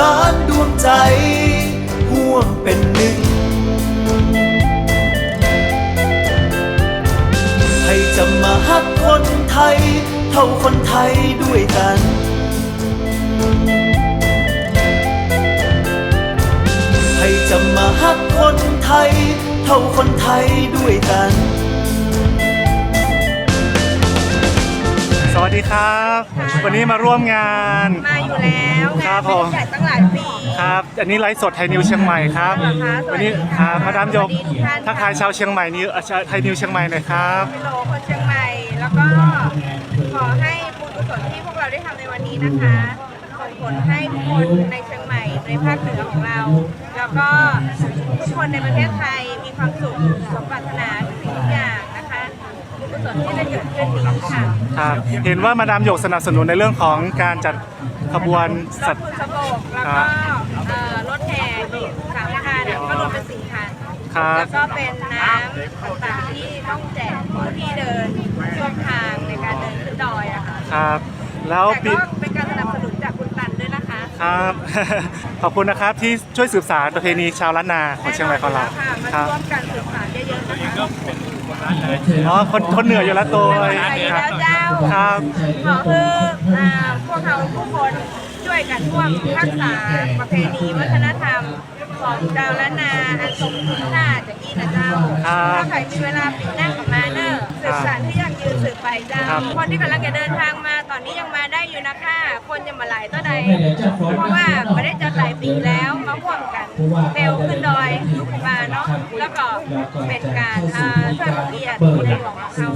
ล้านดวงใจห่วมเป็นหนึ่ง ให้จะมาฮักคนไทย เท่าคนไทยด้วยกัน ให้จะมาฮักคนไทย เท่าคนไทยด้วยกัน ดีครับ วันนี้มาร่วมงานมาอยู่แล้วครังาบนผมเป็นใหญ่ตั้งหลายปีครับอันนี้ไลฟ์สดไทยนิวเชียงใหม่ครับเหรอคะสวัวันสดีนี้ค่ะครับมาดามยกสวัสดีทุกท่านทักทายชาวเชียงใหม่นิวเอ่อชาวไทยนิวเชียงใหม่หน่อยครับเป็นโลคนเชียงใหม่แล้วก็ขอให้บุญกุศลที่พวกเราได้ทำในวันนี้นะคะส่งผลให้ทุกคนในเชียงใหม่ในภาคเหนือของเรา แล้วก็ทุกคนในประเทศไทย ที่ได้เกิดขึ้นนี้ค่ะครับเห็นว่ามาดามยกสนับสนุนในเรื่องของการจัดขบวนรสัถตว์บุญสะบกแล้วก็เอ่อรถแห่อีกสามคันก็รวมเป็นสี่คันครับ แล้วก็เป็นน้ำต่างๆที่ต้องแจกผู้ที่เดินช่วงทางในการเดินขึ้นดอยอะค่ะครับ แล้วแต่ปีก็ คะครับ ขอบคุณนะครับที่ช่วยสืบสานประเพณีชาวล้านนาของเชียงใหม่ของเราค่ะมาครับร่วมกันสืบสานเยอะๆนะคะอ๋อคนคนเหนืออยู่แล้วตัวไปครัแล้บวเจ้าครับขอคืออ่าพวกเราทุกคนช่วยกันร่วมรักษาประเพณีวัฒนธรรมของชาวล้านนาอันทรงคุณค่าจากอีนะเจ้าครับ ถ้าใครมีเวลาปี ไปจ้า คนที่กำลังจะเดินทางมาตอนนี้ยังมาได้อยู่นะคะ คนยังมาหลายต่อใด เพราะว่าไม่ได้จะดหลายปีแล้วมาร่วงกันเบลขึ้นดอยมาเนาะแล้วก็เป็นการช่วงเกียรติในหลวงของเรา